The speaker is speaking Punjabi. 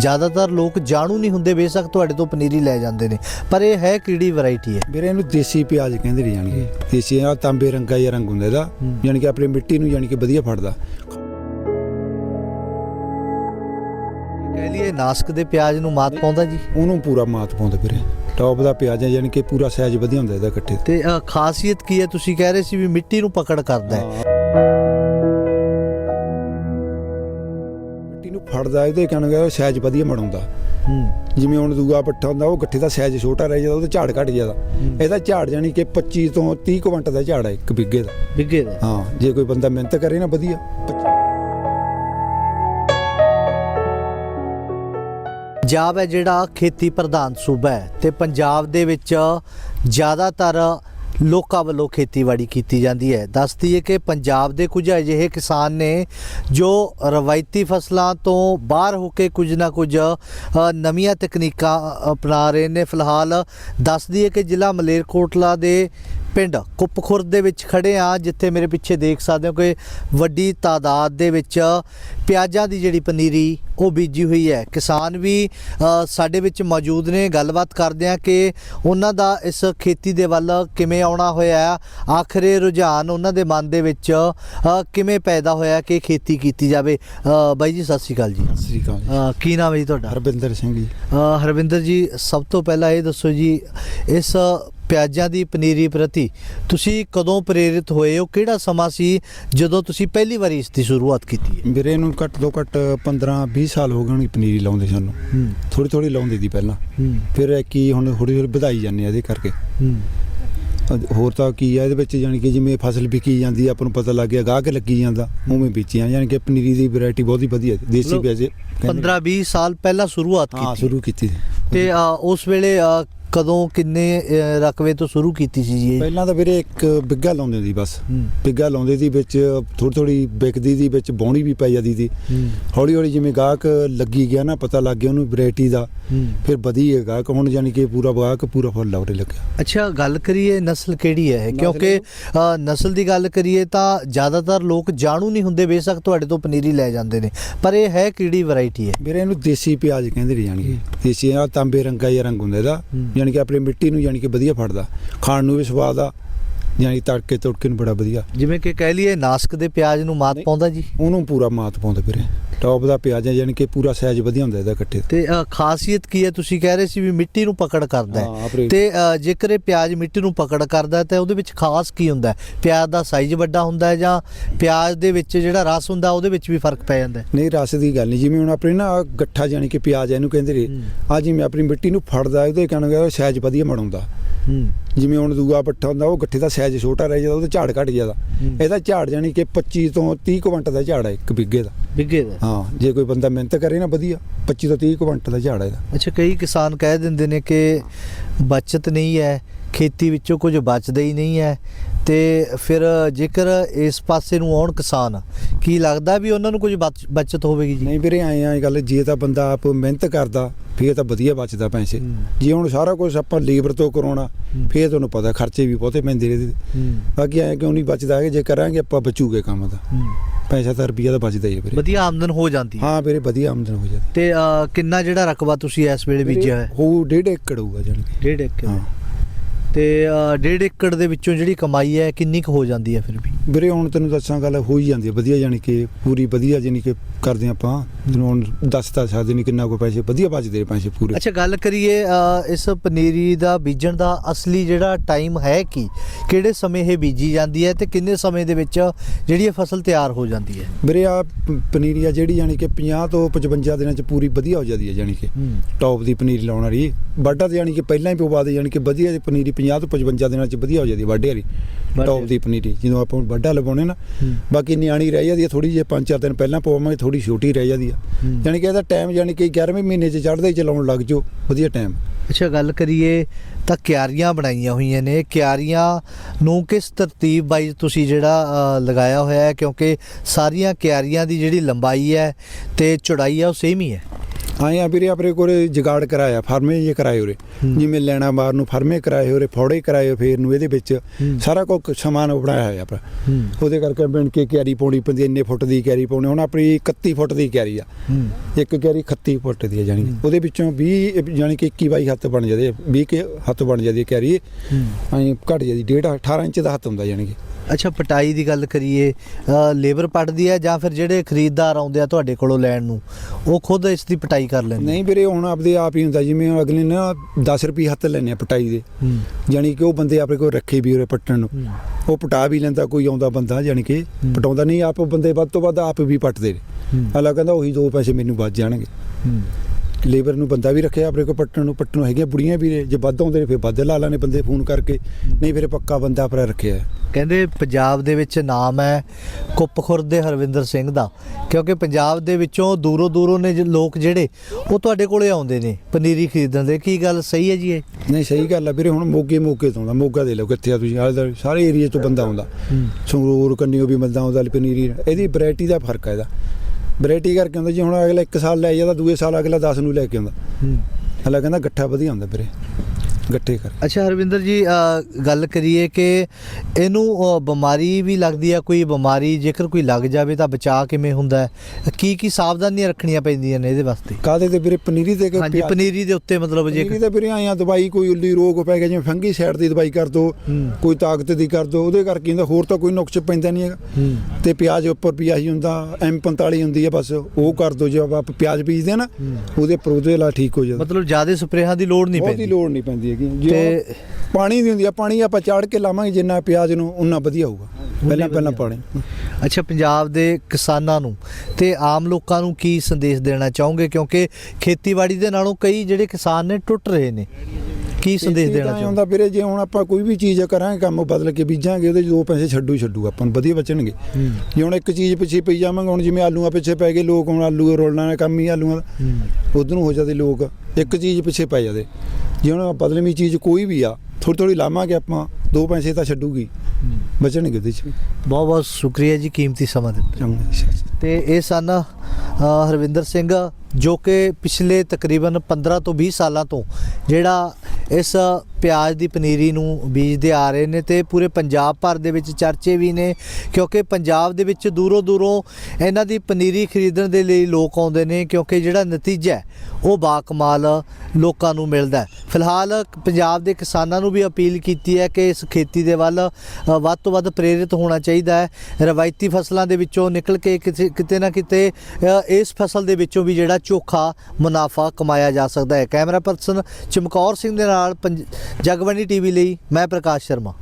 ਜ਼ਿਆਦਾਤਰ ਲੋਕ ਜਾਣੂ ਨਹੀਂ ਹੁੰਦੇ ਬੇਸ਼ੱਕ ਤੁਹਾਡੇ ਤੋਂ ਪਨੀਰੀ ਲੈ ਜਾਂਦੇ ਨੇ ਪਰ ਇਹ ਹੈ ਕਿਹੜੀ ਵੈਰਾਈਟੀ ਹੈ? ਵੀਰੇ ਇਹਨੂੰ ਦੇਸੀ ਪਿਆਜ਼ ਕਹਿੰਦੇ ਨੇ ਜਾਣੀ ਕਿ ਦੇਸੀ ਆ ਤਾਂਬੇ ਰੰਗਾ ਜਿਹਾ ਰੰਗ ਹੁੰਦਾ ਇਹਦਾ। ਜਾਣੀ ਕਿ ਆਪਣੀ ਮਿੱਟੀ ਨੂੰ ਜਾਣੀ ਕਿ ਵਧੀਆ ਫੜਦਾ। ਕਹਿ ਲਈਏ ਨਾਸਕ ਦੇ ਪਿਆਜ਼ ਨੂੰ ਮਾਤ ਪਾਉਂਦਾ ਜੀ? ਉਹਨੂੰ ਪੂਰਾ ਮਾਤ ਪਾਉਂਦਾ ਵੀਰੇ। ਟੌਪ ਦਾ ਪਿਆਜ਼ ਹੈ ਜਾਣੀ ਕਿ ਪੂਰਾ ਸਾਈਜ਼ ਵਧੀਆ ਹੁੰਦਾ ਇਹਦਾ ਇਕੱਠੇ। ਤੇ ਅ, ਖਾਸੀਅਤ ਕੀ ਹੈ? ਤੁਸੀਂ ਕਹਿ ਰਹੇ ਸੀ ਵੀ ਮਿੱਟੀ ਨੂੰ ਪਕੜ ਕਰਦਾ ਹੈ। ਫੜਦਾ ਇਹਦੇ ਕਹਿੰਦੇ ਸਾਈਜ਼ ਵਧੀਆ ਬਣਾਉਂਦਾ। ਜਿਵੇਂ ਹੁਣ ਦੂਆ ਪੱਠਾ ਹੁੰਦਾ ਉਹ ਗੱਠੇ ਦਾ ਸਾਈਜ਼ ਛੋਟਾ ਰਹਿ ਜਾਂਦਾ ਉਹਦੇ ਝਾੜ ਘਟ ਜਾਂਦਾ ਇਹਦਾ ਝਾੜ ਜਾਣੀ ਕਿ 25 ਤੋਂ 30 ਕੁਇੰਟਲ ਦਾ ਝਾੜ ਹੈ ਇੱਕ ਬਿੱਗੇ ਦਾ। ਬਿੱਗੇ ਦਾ? ਹਾਂ ਜੇ ਕੋਈ ਬੰਦਾ ਮਿਹਨਤ ਕਰੇ ਨਾ ਵਧੀਆ। ਪੰਜਾਬ ਹੈ ਜਿਹੜਾ ਖੇਤੀ ਪ੍ਰਧਾਨ ਸੂਬਾ ਹੈ ਤੇ ਪੰਜਾਬ ਦੇ ਵਿੱਚ ਜ਼ਿਆਦਾਤਰ ਲੋਕਾਂ ਵੱਲੋਂ ਖੇਤੀਬਾੜੀ ਕੀਤੀ ਜਾਂਦੀ ਹੈ। ਦੱਸਦੀ ਹੈ ਕਿ ਪੰਜਾਬ ਦੇ ਕੁਝ ਅਜਿਹੇ ਕਿਸਾਨ ਨੇ ਜੋ ਰਵਾਇਤੀ ਫਸਲਾਂ ਤੋਂ ਬਾਹਰ ਹੋ ਕੇ ਕੁਝ ਨਾ ਕੁਝ ਨਵੀਆਂ ਤਕਨੀਕਾਂ ਅਪਣਾ ਰਹੇ ਨੇ। ਫਿਲਹਾਲ ਦੱਸਦੀ ਹੈ ਕਿ ਜ਼ਿਲ੍ਹਾ ਮਲੇਰਕੋਟਲਾ ਦੇ ਪਿੰਡ ਕੁੱਪਖੁਰਦ ਦੇ ਵਿੱਚ ਖੜੇ ਆ ਜਿੱਥੇ ਮੇਰੇ ਪਿੱਛੇ ਦੇਖ ਸਕਦੇ ਹੋ ਕਿ ਵੱਡੀ ਤਾਦਾਦ ਦੇ ਵਿੱਚ ਪਿਆਜ਼ਾਂ ਦੀ ਜਿਹੜੀ ਪਨੀਰੀ ਉਹ ਬੀਜੀ ਹੋਈ ਹੈ। ਕਿਸਾਨ ਵੀ ਸਾਡੇ ਵਿੱਚ ਮੌਜੂਦ ਨੇ। ਗੱਲਬਾਤ ਕਰਦੇ ਆ ਕਿ ਉਹਨਾਂ ਦਾ ਇਸ ਖੇਤੀ ਦੇ ਵੱਲ ਕਿਵੇਂ ਆਉਣਾ ਹੋਇਆ ਆਖਰ ਰੁਝਾਨ ਉਹਨਾਂ ਦੇ ਮਨ ਦੇ ਵਿੱਚ ਕਿਵੇਂ ਪੈਦਾ ਹੋਇਆ ਕਿ ਖੇਤੀ ਕੀਤੀ ਜਾਵੇ? ਬਾਈ ਜੀ ਸਤਿ ਸ਼੍ਰੀ ਅਕਾਲ ਜੀ। ਸਤਿ ਸ੍ਰੀ ਅਕਾਲ ਕੀ ਨਾਮ ਹੈ ਜੀ ਤੁਹਾਡਾ? ਹਰਬਿੰਦਰ ਸਿੰਘ ਜੀ। ਹਰਵਿੰਦਰ ਜੀ ਸਭ ਤੋਂ ਪਹਿਲਾਂ ਇਹ ਦੱਸੋ ਜੀ ਇਸ ਪਿਆਜ਼ਾਂ ਦੀ ਪਨੀਰੀ ਪ੍ਰਤੀ ਤੁਸੀਂ ਕਦੋਂ ਪ੍ਰੇਰਿਤ ਹੋਏ ਹੋ? ਕਿਹੜਾ ਸਮਾਂ ਸੀ ਜਦੋਂ ਤੁਸੀਂ ਪਹਿਲੀ ਵਾਰੀ ਇਸ ਦੀ ਸ਼ੁਰੂਆਤ ਕੀਤੀ ਹੈ? ਵੀਰੇ ਨੂੰ ਘੱਟ ਤੋਂ ਘੱਟ 15 20 ਸਾਲ ਹੋ ਗਏ ਪਨੀਰੀ ਲਾਉਂਦੇ ਸਾਨੂੰ। ਹੂੰ। ਥੋੜੀ ਥੋੜੀ ਲਾਉਂਦੇ ਦੀ ਪਹਿਲਾਂ। ਹੂੰ। ਫਿਰ ਕੀ ਹੁਣ ਥੋੜੀ ਥੋੜੀ ਵਧਾਈ ਜਾਂਦੇ ਆ ਇਹਦੇ ਕਰਕੇ। ਹੂੰ। ਹੋਰ ਤਾਂ ਕੀ ਆ ਇਹਦੇ ਵਿੱਚ ਜਾਣੀ ਕਿ ਜਿਵੇਂ ਫਸਲ ਵਿਕੀ ਜਾਂਦੀ ਆ ਆਪਾਂ ਨੂੰ ਪਤਾ ਲੱਗ ਗਿਆ ਗਾਹਕ ਲੱਗੀ ਜਾਂਦਾ ਉਵੇਂ ਵੇਚੀਆਂ ਜਾਣੀ ਕਿ ਪਨੀਰੀ ਦੀ ਵੈਰਾਈਟੀ ਬਹੁਤ ਹੀ ਵਧੀਆ ਦੇਸੀ ਪਿਆਜ਼ੇ 15 20 ਸਾਲ ਪਹਿਲਾਂ ਸ਼ੁਰੂਆਤ ਹਾਂ ਕੀਤੀ ਸ਼ੁਰੂ ਕੀਤੀ ਤੇ ਉਸ ਵੇਲੇ ਕਦੋਂ ਕਿੰਨੇ ਅ, ਰਕਬੇ ਤੋਂ ਸ਼ੁਰੂ ਕੀਤੀ ਸੀ ਜੀ ਇਹ? ਪਹਿਲਾਂ ਤਾਂ ਵੀਰੇ ਇੱਕ ਬਿੱਗਾ ਲਾਉਂਦੇ ਸੀ ਬਸ। ਹੂੰ। ਬਿੱਗਾ ਲਾਉਂਦੇ ਦੀ ਵਿੱਚ ਥੋੜੀ ਥੋੜੀ ਵਿਕਦੀ ਦੀ ਵਿੱਚ ਬੌਣੀ ਵੀ ਪਈ ਜਾਂਦੀ ਸੀ। ਹੂੰ। ਹੌਲੀ ਹੌਲੀ ਜਿਵੇਂ ਗਾਹਕ ਲੱਗੀ ਗਿਆ ਨਾ ਪਤਾ ਲੱਗ ਗਿਆ ਉਹਨੂੰ ਵੈਰਾਈਟੀ ਦਾ। ਹੂੰ। ਫਿਰ ਵਧੀ ਹੈ ਗਾਹਕ। ਹੁਣ ਜਾਣੀ ਕਿ ਪੂਰਾ ਗਾਹਕ ਪੂਰਾ ਫੁੱਲ ਲਾਉਰੇ ਲੱਗਿਆ ਅੱਛਾ ਗੱਲ ਕਰੀਏ ਨਸਲ ਕਿਹੜੀ ਹੈ ਇਹ? ਕਿਉਂਕਿ ਅ, ਨਸਲ ਦੀ ਗੱਲ ਕਰੀਏ ਤਾਂ ਜ਼ਿਆਦਾਤਰ ਲੋਕ ਜਾਣੂ ਨਹੀਂ ਹੁੰਦੇ ਬੇਸ਼ੱਕ ਤੁਹਾਡੇ ਤੋਂ ਪਨੀਰੀ ਲੈ ਜਾਂਦੇ ਨੇ। ਪਰ ਇਹ ਹੈ ਕਿਹੜੀ ਵੈਰਾਈਟੀ ਹੈ? ਵੀਰੇ ਇਹਨੂੰ ਦੇਸੀ ਪਿਆਜ਼ ਕਹਿੰਦੇ ਨੇ ਜਾਣੀ ਕਿ। ਦੇਸੀ ਆ ਤਾਂਬੇ ਰੰਗਾ ਜਿਹਾ ਰੰਗ ਹੁੰਦਾ ਇਹਦਾ। ਹੂੰ। ਜਾਣੀ ਕਿ ਆਪਣੀ ਮਿੱਟੀ ਨੂੰ ਜਾਣੀ ਕਿ ਵਧੀਆ ਫੜਦਾ ਖਾਣ ਨੂੰ ਵੀ ਸਵਾਦ ਆ ਜਾਣੀ ਤੜਕੇ ਤੁੜਕੇ ਨੂੰ ਬੜਾ ਵਧੀਆ। ਜਿਵੇਂ ਕਿ ਕਹਿ ਲਈਏ ਨਾਸਕ ਦੇ ਪਿਆਜ਼ ਨੂੰ ਮਾਤ। ਪਾਉਂਦਾ ਜੀ? ਉਹਨੂੰ ਪੂਰਾ ਮਾਤ ਪਾਉਂਦਾ ਵੀਰੇ ਟੌਪ ਦਾ ਪਿਆਜ਼ ਹੈ ਜਾਣੀ ਕਿ ਪੂਰਾ ਸਾਈਜ਼ ਵਧੀਆ ਹੁੰਦਾ ਇਹਦਾ ਇਕੱਠੇ ਤੇ ਅ, ਖਾਸੀਅਤ ਕੀ ਹੈ? ਤੁਸੀਂ ਕਹਿ ਰਹੇ ਸੀ ਵੀ ਮਿੱਟੀ ਨੂੰ ਪਕੜ ਕਰਦਾ ਹਾਂ, ਹੈ ਆਪਣੀ- ਤੇ ਅ, ਜੇਕਰ ਇਹ ਪਿਆਜ਼ ਮਿੱਟੀ ਨੂੰ ਪਕੜ ਕਰਦਾ ਹੈ ਤਾਂ ਉਹਦੇ ਵਿੱਚ ਖਾਸ ਕੀ ਹੁੰਦਾ ਹੈ? ਪਿਆਜ਼ ਦਾ ਸਾਈਜ਼ ਵੱਡਾ ਹੁੰਦਾ ਹੈ ਜਾਂ ਪਿਆਜ਼ ਦੇ ਵਿੱਚ ਜਿਹੜਾ ਰਸ ਹੁੰਦਾ ਉਹਦੇ ਵਿੱਚ ਵੀ ਫ਼ਰਕ ਪੈ ਜਾਂਦਾ ਹੈ? ਨਹੀਂ ਰਸ ਦੀ ਗੱਲ ਨਹੀਂ। ਜਿਵੇਂ ਹੁਣ ਆਪਣੀ ਨਾ ਆਹ ਗੱਠਾ ਜਾਣੀ ਕਿ ਪਿਆਜ਼ ਇਹਨੂੰ ਕਹਿੰਦੇ ਨੇ ਹੂੰ। ਆ ਜਿਵੇਂ ਆਪਣੀ ਮਿੱਟੀ ਨੂੰ ਫੜਦਾ ਉਹਦੇ ਕਹਿੰਦੇ ਸਾਈਜ਼ ਵਧੀਆ ਬਣਾਉਂਦਾ। ਜਿਵੇਂ ਹੁਣ ਦੂਆ ਪੱਠਾ ਹੁੰਦਾ ਉਹ ਗੱਠੇ ਦਾ ਸਾਈਜ਼ ਛੋਟਾ ਰਹਿ ਜਾਂਦਾ ਉਹਦੇ ਝਾੜ ਘਟ ਜਾਂਦਾ। ਇਹਦਾ ਝਾੜ ਜਾਣੀ ਕਿ 25 ਤੋਂ 30 ਕੁਇੰਟਲ ਦਾ ਝਾੜ ਹੈ ਇੱਕ ਬਿੱਗੇ ਦਾ। ਬਿੱਗੇ ਦਾ? ਹਾਂ ਜੇ ਕੋਈ ਬੰਦਾ ਮਿਹਨਤ ਕਰੇ ਨਾ ਵਧੀਆ 25 ਤੋਂ 30 ਕੁਇੰਟਲ ਦਾ ਝਾੜ ਹੈ ਇਹਦਾ। ਅੱਛਾ ਕਈ ਕਿਸਾਨ ਕਹਿ ਦਿੰਦੇ ਨੇ ਕਿ ਬਚਤ ਨਹੀਂ ਹੈ ਖੇਤੀ ਵਿੱਚੋਂ ਕੁਝ ਬਚਦਾ ਹੀ ਨਹੀਂ ਹੈ ਤੇ ਫਿਰ ਜੇਕਰ ਇਸ ਪਾਸੇ ਨੂੰ ਆਉਣ ਕਿਸਾਨ ਕੀ ਲੱਗਦਾ ਵੀ ਉਹਨਾਂ ਨੂੰ ਕੁਝ ਬਚ- ਬਚਤ ਹੋਵੇਗੀ ਜੀ? ਨਹੀਂ ਵੀਰੇ ਆਏ ਆ ਇਹ ਗੱਲ ਜੇ ਤਾਂ ਬੰਦਾ ਆਪ ਮਿਹਨਤ ਕਰਦਾ ਫੇਰ ਤਾਂ ਵਧੀਆ ਬਚਦਾ ਪੈਸੇ। ਜੇ ਹੁਣ ਸਾਰਾ ਕੁਝ ਆਪਾਂ ਲੇਬਰ ਤੋਂ ਕਰਾਉਣਾ। ਫੇਰ ਤੁਹਾਨੂੰ ਪਤਾ ਖਰਚੇ ਵੀ ਬਹੁਤੇ ਪੈਂਦੇ ਨੇ। ਬਾਕੀ ਐ ਕਿਉਂ ਨਹੀਂ ਬਚਦਾ ਜੇ ਕਰਾਂਗੇ ਆਪਾਂ ਬਚੂਗੇ ਕੰਮ ਦਾ ਪੈਸਾ ਤਾਂ ਰੁਪਈਆ ਤਾਂ ਬਚਦਾ ਹੀ ਹੈ ਵੀਰੇ। ਵਧੀਆ ਆਮਦਨ ਹੋ ਜਾਂਦੀ ਹੈ। ਹਾਂ ਵੀਰੇ ਵਧੀਆ ਆਮਦਨ ਹੋ ਜਾਂਦੀ ਤੇ ਕਿੰਨਾ ਜਿਹੜਾ ਰਕਬਾ ਤੁਸੀਂ ਇਸ ਵੇਲੇ ਬੀਜਿਆ ਹੈ? ਹੋ ਡੇਢ ਏਕੜ ਹੋਊਗਾ ਕਿ। ਡੇਢ ਏਕੜ। ਤੇ ਡੇਢ ਏਕੜ ਦੇ ਵਿੱਚੋਂ ਜਿਹੜੀ ਕਮਾਈ ਹੈ ਕਿੰਨੀ ਕੁ ਹੋ ਜਾਂਦੀ ਹੈ ਫਿਰ ਵੀ? ਵੀਰੇ ਹੁਣ ਤੈਨੂੰ ਦੱਸਾਂ ਗੱਲ ਹੋ ਹੀ ਜਾਂਦੀ ਹੈ। ਵਧੀਆ ਜਾਣੀ ਕਿ ਪੂਰੀ ਵਧੀਆ ਜਾਣੀ ਕਿ ਕਰਦੇ ਆਪਾਂ। ਹੁਣ ਦੱਸ ਤਾਂ ਸਕਦੇ ਨਹੀਂ ਕਿੰਨਾ ਕੋ ਪੈਸੇ ਵਧੀਆ ਬਚਦੇ ਨੇ ਪੈਸੇ ਪੂਰੇ। ਅੱਛਾ ਗੱਲ ਕਰੀਏ ਅ, ਇਸ ਪਨੀਰੀ ਦਾ ਬੀਜਣ ਦਾ ਅਸਲੀ ਜਿਹੜਾ ਟਾਈਮ ਹੈ ਕੀ? ਕਿਹੜੇ ਸਮੇਂ ਇਹ ਬੀਜੀ ਜਾਂਦੀ ਹੈ ਤੇ ਕਿੰਨੇ ਸਮੇਂ ਦੇ ਵਿੱਚ ਜਿਹੜੀ ਇਹ ਫਸਲ ਤਿਆਰ ਹੋ ਜਾਂਦੀ ਹੈ? ਵੀਰੇ ਆ ਪਨੀਰੀ ਆ ਜਿਹੜੀ ਜਾਣੀ ਕਿ 50 ਤੋਂ 55 ਦਿਨਾਂ ਚ ਪੂਰੀ ਵਧੀਆ ਹੋ ਜਾਂਦੀ ਹੈ ਜਾਣੀ ਕਿ। ਟੌਪ ਦੀ ਪਨੀਰੀ ਲਾਉਣ ਵਾਲੀ। ਵਾਢਾ ਤੇ ਜਾਣੀ ਕਿ ਪਹਿਲਾਂ ਹੀ ਪਵਾ ਦੇ ਜਾਣੀ ਕਿ ਵਧੀਆ ਦੀ ਪਨੀਰੀ 50 ਤੋਂ 55 ਦਿਨਾਂ ਚ ਵਧੀਆ ਹੋ ਜਾਂਦੀ ਹੈ ਵਾਢੇ ਵਾਲੀ। ਟੌਪ ਦੀ ਪਨੀਰੀ ਜਦੋਂ ਆਪਾਂ ਵਾਢਾ ਲਵਾਉਣੇ ਨਾ। ਬਾਕੀ ਨਿਆਣੀ ਰਹਿ ਜਾਂਦੀ ਹੈ ਥੋੜੀ ਜਿਹੀ 5-4 ਦਿਨ ਪਹਿਲਾਂ ਪਵਾਵਾਂਗੇ ਥੋੜੀ ਛੋਟੀ ਰਹਿ ਜਾਂਦੀ ਆ। ਜਾਣੀ ਕਿ ਇਹਦਾ ਟਾਈਮ ਜਾਣੀ ਕਿ 11ਵੇਂ ਮਹੀਨੇ ਚ ਚੜ੍ਹਦਾ ਹੀ ਚਲਾਉਣ ਲੱਗ ਜਾਓ ਵਧੀਆ ਟਾਈਮ ਅੱਛਾ ਗੱਲ ਕਰੀਏ ਤਾਂ ਕਿਆਰੀਆਂ ਬਣਾਈਆਂ ਹੋਈਆਂ ਨੇ। ਕਿਆਰੀਆਂ ਨੂੰ ਕਿਸ ਤਰਤੀਬ ਵਾਈਜ਼ ਤੁਸੀਂ ਜਿਹੜਾ ਲਗਾਇਆ ਹੋਇਆ ਹੈ? ਕਿਉਂਕਿ ਸਾਰੀਆਂ ਕਿਆਰੀਆਂ ਦੀ ਜਿਹੜੀ ਲੰਬਾਈ ਹੈ ਤੇ ਚੌੜਾਈ ਹੈ ਉਹ ਸੇਮ ਹੀ ਹੈ। ਆਏ ਆ ਵੀਰੇ ਆਪਣੇ ਕੋਲੇ ਜਗਾੜ ਕਰਾਇਆ ਫਾਰਮੇ ਜੇ ਕਰਾਏ ਉਰੇ। ਜਿਵੇਂ ਲੈਣਾ ਮਾਰ ਨੂੰ ਫਾਰਮੇ ਕਰਾਏ ਉਰੇ ਫੌੜੇ ਕਰਾਏ ਫੇਰ ਨੂੰ ਇਹਦੇ ਵਿੱਚ ਸਾਰਾ ਕੁਝ ਸਮਾਨ ਬਣਾਇਆ ਹੋਇਆ ਆਪਣਾ। ਉਹਦੇ ਕਰਕੇ ਬਣ ਕੇ ਕਿਆਰੀ ਪਾਉਣੀ ਪੈਂਦੀ ਇੰਨੇ ਫੁੱਟ ਦੀ ਕਿਆਰੀ ਪਾਉਣੀ ਹੁਣ ਆਪਣੀ 31 ਫੁੱਟ ਦੀ ਕਿਆਰੀ ਆ। ਇੱਕ ਕਿਆਰੀ 31 ਫੁੱਟ ਦੀ ਜਾਨੀ। ਉਹਦੇ ਵਿੱਚੋਂ 20 ਜਾਨੀ ਕਿ 21 22 ਹੱਥ ਬਣ ਜਾਂਦੇ ਆ, 20 ਕੇ ਹੱਥ ਬਣ ਜਾਂਦੀ ਕਿਆਰੀ ਐਂ ਘਟ ਜਾਂਦੀ 1.5 18 ਇੰਚ ਦਾ ਹੱਥ ਹੁੰਦਾ ਜਾਨੀ ਕਿ। ਅੱਛਾ ਪਟਾਈ ਦੀ ਗੱਲ ਕਰੀਏ ਲੇਬਰ ਪੱਟਦੀ ਹੈ ਜਾਂ ਫਿਰ ਜਿਹੜੇ ਖਰੀਦਦਾਰ ਆਉਂਦੇ ਆ ਤੁਹਾਡੇ ਕੋਲੋਂ ਲੈਣ ਨੂੰ ਉਹ ਖੁਦ ਇਸ ਦੀ ਪਟਾਈ ਕਰ ਲੈਂਦੇ ਨਹੀਂ ਵੀਰੇ ਹੁਣ ਆਪਦੇ ਆਪ ਹੀ ਹੁੰਦਾ ਜਿਵੇਂ ਅਗਲੇ ਨੇ ਨਾ 10 ਰੁਪਏ ਹੱਥ ਲੈਣੇ ਆ ਪਟਾਈ ਦੇ। ਜਾਨੀ ਕਿ ਉਹ ਬੰਦੇ ਆਪਣੇ ਕੋਲ ਰੱਖੇ ਵੀ ਉਰੇ ਪੱਟਣ ਨੂੰ। ਉਹ ਪਟਾ ਵੀ ਲੈਂਦਾ ਕੋਈ ਆਉਂਦਾ ਬੰਦਾ ਜਾਨੀ ਕਿ ਪਟਾਉਂਦਾ। ਨਹੀਂ ਆਪ ਬੰਦੇ ਵੱਧ ਤੋਂ ਵੱਧ ਆਪ ਵੀ ਪੱਟਦੇ ਨੇ। ਅਲਾ ਕਹਿੰਦਾ ਉਹੀ ਦੋ ਪੈਸੇ ਮੈਨੂੰ ਬਚ ਜਾਣਗੇ। ਲੇਬਰ ਨੂੰ ਬੰਦਾ ਵੀ ਰੱਖਿਆ ਆਪਣੇ ਕੋਲ ਪੱਟਣ ਨੂੰ ਪੱਟਣ ਨੂੰ ਹੈਗੀਆਂ ਬੁੜੀਆਂ ਵੀ ਨੇ ਜੇ ਵੱਧ ਆਉਂਦੇ ਨੇ ਫਿਰ ਵੱਧ ਲਾ ਲਾਣੇ ਬੰਦੇ ਫੋਨ ਕਰਕੇ ਨਹੀਂ ਫਿਰ ਪੱਕਾ ਬੰਦਾ ਆਪਣਾ ਰੱਖਿਆ। ਕਹਿੰਦੇ ਪੰਜਾਬ ਦੇ ਵਿੱਚ ਨਾਮ ਹੈ ਕੁੱਪ ਖੁਰਦ ਦੇ ਹਰਵਿੰਦਰ ਸਿੰਘ ਦਾ ਕਿਉਂਕਿ ਪੰਜਾਬ ਦੇ ਵਿੱਚੋਂ ਦੂਰੋਂ ਦੂਰੋਂ ਨੇ ਲੋਕ ਜਿਹੜੇ ਉਹ ਤੁਹਾਡੇ ਕੋਲੇ ਆਉਂਦੇ ਨੇ ਪਨੀਰੀ ਖਰੀਦਣ ਦੇ ਕੀ ਗੱਲ ਸਹੀ ਹੈ ਜੀ ਇਹ? ਨਹੀਂ ਸਹੀ ਗੱਲ ਆ ਵੀਰੇ ਹੁਣ ਮੋਗੇ ਮੋਗੇ ਤੋਂ ਆਉਂਦਾ ਮੋਗਾ ਦੇ ਲਓ ਕਿੱਥੇ ਆ ਤੁਸੀਂ ਸਾਰੇ ਏਰੀਆ ਤੋਂ ਬੰਦਾ ਆਉਂਦਾ। ਸੰਗਰੂਰ ਕੰਨੀਓ ਵੀ ਬੰਦਾ ਆਉਂਦਾ ਪਨੀਰੀ ਇਹਦੀ ਵੈਰਾਈਟੀ ਦਾ ਫ਼ਰਕ ਹੈ ਇਹਦਾ। ਵੈਰਾਈਟੀ ਕਰਕੇ ਆਉਂਦਾ ਜੀ ਹੁਣ ਅਗਲਾ ਇੱਕ ਸਾਲ ਲੈ ਜਾਂਦਾ ਦੂਏ ਸਾਲ ਅਗਲਾ 10 ਨੂੰ ਲੈ ਕੇ ਆਉਂਦਾ। ਅਗਲਾ ਕਹਿੰਦਾ ਗੱਠਾ ਵਧੀਆ ਹੁੰਦਾ ਵੀਰੇ। ਗੱਠੇ ਕਰ ਅੱਛਾ ਹਰਵਿੰਦਰ ਜੀ ਗੱਲ ਕਰੀਏ ਕਿ ਇਹਨੂੰ ਬਿਮਾਰੀ ਵੀ ਲੱਗਦੀ ਹੈ ਕੋਈ ਬਿਮਾਰੀ ਜੇਕਰ ਕੋਈ ਲੱਗ ਜਾਵੇ ਤਾਂ ਬਚਾਅ ਕਿਵੇਂ ਹੁੰਦਾ ਕੀ ਕੀ ਸਾਵਧਾਨੀਆਂ ਰੱਖਣੀਆਂ ਪੈਂਦੀਆਂ ਨੇ ਇਹਦੇ ਵਾਸਤੇ? ਕਾਦੇ ਤੇ ਵੀਰੇ? ਪਨੀਰੀ ਤੇ ਹਾਂਜੀ? ਪਨੀਰੀ ਦੇ ਉੱਤੇ ਮਤਲਬ ਜੇ ਪਨੀਰੀ ਤੇ ਵੀਰੇ ਆਇਆ ਦਵਾਈ ਕੋਈ ਉੱਲੀ ਰੋਗ ਪੈ ਗਿਆ ਜਿਵੇਂ ਫੰਗੀ ਸਾਈਡ ਦੀ ਦਵਾਈ ਕਰ ਦੋ। ਕੋਈ ਤਾਕਤ ਦੀ ਕਰ ਦੋ ਉਹਦੇ ਕਰਕੇ ਹੁੰਦਾ ਹੋਰ ਤਾਂ ਕੋਈ ਨੁਕਸ ਪੈਂਦਾ ਨਹੀਂ ਹੈਗਾ। ਤੇ ਪਿਆਜ਼ ਉੱਪਰ ਪਿਆਜ਼ ਹੁੰਦਾ M45 ਹੁੰਦੀ ਹੈ ਬਸ ਉਹ ਕਰ ਦੋ ਜੇ ਆਪਾਂ ਪਿਆਜ਼ ਬੀਜਦੇ ਆ ਨਾ ਉਹਦੇ ਉੱਪਰ ਉਹਦੇ ਲਾ ਠੀਕ ਹੋ ਜਾਂਦਾ। ਮਤਲਬ ਜ਼ਿਆਦਾ ਸਪਰੇਹਾਂ ਦੀ ਲੋੜ ਨਹੀਂ ਬਹੁਤੀ ਪੈਂਦੀ। ਲੋੜ ਨਹੀਂ ਪੈਂਦੀ ਹੈਗੀ ਜੇ ਤੇ- ਪਾਣੀ ਦੀ ਹੁੰਦੀ ਆ ਪਾਣੀ ਆਪਾਂ ਚਾੜ ਕੇ ਲਾਵਾਂਗੇ ਜਿੰਨਾ ਪਿਆਜ਼ ਨੂੰ ਉਨਾ ਵਧੀਆ ਹੋਊਗਾ। ਪਹਿਲਾਂ ਪਹਿਲਾਂ ਪਾਣੀ। ਅੱਛਾ ਪੰਜਾਬ ਦੇ ਕਿਸਾਨਾਂ ਨੂੰ ਤੇ ਆਮ ਲੋਕਾਂ ਨੂੰ ਕੀ ਸੰਦੇਸ਼ ਦੇਣਾ ਚਾਹੋਗੇ? ਕਿਉਂਕਿ ਖੇਤੀਬਾੜੀ ਦੇ ਨਾਲੋਂ ਕਈ ਜਿਹੜੇ ਕਿਸਾਨ ਨੇ ਟੁੱਟ ਰਹੇ ਨੇ। ਕੀ ਸੰਦੇਸ਼ ਦੇਣਾ ਤਾਂ ਐਂ ਚਾਹੋਗੇ? ਹੁੰਦਾ ਵੀਰੇ ਜੇ ਹੁਣ ਆਪਾਂ ਕੋਈ ਵੀ ਚੀਜ਼ ਕਰਾਂਗੇ ਕੰਮ ਬਦਲ ਕੇ ਬੀਜਾਂਗੇ ਉਹਦੇ ਦੋ ਪੈਸੇ ਛੱਡੂ ਛੱਡੂ ਆਪਾਂ ਨੂੰ ਵਧੀਆ ਬਚਣਗੇ। ਜੇ ਹੁਣ ਇੱਕ ਚੀਜ਼ ਪਿੱਛੇ ਪਈ ਜਾਵਾਂਗੇ ਹੁਣ ਜਿਵੇਂ ਆਲੂਆਂ ਪਿੱਛੇ ਪੈ ਗਏ ਲੋਕ ਹੁਣ ਆਲੂ ਰੋਲਣਾ ਕੰਮ ਹੀ ਆਲੂਆਂ ਦਾ। ਉਧਰ ਨੂੰ ਹੋ ਜਾਂਦੇ ਲੋਕ ਇੱਕ ਚੀਜ਼ ਪਿੱਛੇ ਪੈ ਜਾਂਦੇ। ਜੇ ਹੁਣ ਬਦਲਵੀਂ ਚੀਜ਼ ਕੋਈ ਵੀ ਆ ਥੋੜੀ ਥੋੜੀ ਲਾਵਾਂਗੇ ਆਪਾਂ ਦੋ ਪੈਸੇ ਤਾਂ ਛੱਡੂਗੀ ਬਚਣਗੇ ਉਹਦੇ 'ਚ। ਬਹੁਤ ਬਹੁਤ ਸ਼ੁਕਰੀਆ ਜੀ ਕੀਮਤੀ ਸਮਾਂ ਦਿੱਤਾ। ਤੇ ਇਹ ਸਨ ਹਰਵਿੰਦਰ ਸਿੰਘ ਜੋ ਕਿ ਪਿਛਲੇ ਤਕਰੀਬਨ 15 ਤੋਂ 20 ਸਾਲਾਂ ਤੋਂ ਜਿਹੜਾ ਇਸ ਪਿਆਜ਼ ਦੀ ਪਨੀਰੀ ਨੂੰ ਬੀਜਦੇ ਆ ਰਹੇ ਨੇ ਤੇ ਪੂਰੇ ਪੰਜਾਬ ਭਰ ਦੇ ਵਿੱਚ ਚਰਚੇ ਵੀ ਨੇ, ਕਿਉਂਕਿ ਪੰਜਾਬ ਦੇ ਵਿੱਚ ਦੂਰੋਂ ਦੂਰੋਂ ਇਹਨਾਂ ਦੀ ਪਨੀਰੀ ਖਰੀਦਣ ਦੇ ਲਈ ਲੋਕ ਆਉਂਦੇ ਨੇ, ਕਿਉਂਕਿ ਜਿਹੜਾ ਨਤੀਜਾ ਹੈ, ਉਹ ਬਾਕਮਾਲ ਲੋਕਾਂ ਨੂੰ ਮਿਲਦਾ ਫਿਲਹਾਲ ਪੰਜਾਬ ਦੇ ਕਿਸਾਨਾਂ ਨੂੰ ਵੀ ਅਪੀਲ ਕੀਤੀ ਹੈ ਕਿ ਇਸ ਖੇਤੀ ਦੇ ਵੱਲ ਵੱਧ ਤੋਂ ਵੱਧ ਪ੍ਰੇਰਿਤ ਹੋਣਾ ਚਾਹੀਦਾ ਹੈ। ਰਵਾਇਤੀ ਫਸਲਾਂ ਦੇ ਵਿੱਚੋਂ ਨਿਕਲ ਕੇ ਕਿਤੇ ਕਿਤੇ ਨਾ ਕਿਤੇ ਇਸ ਫਸਲ ਦੇ ਵਿੱਚੋਂ ਵੀ ਜਿਹੜਾ ਚੋਖਾ ਮੁਨਾਫਾ ਕਮਾਇਆ ਜਾ ਸਕਦਾ ਹੈ। ਕੈਮਰਾ ਪਰਸਨ ਚਮਕੌਰ ਸਿੰਘ ਦੇ ਨਾਲ ਪੰਜ- ਜਗਬਾਣੀ ਟੀਵੀ ਲਈ ਮੈਂ ਪ੍ਰਕਾਸ਼ ਸ਼ਰਮਾ।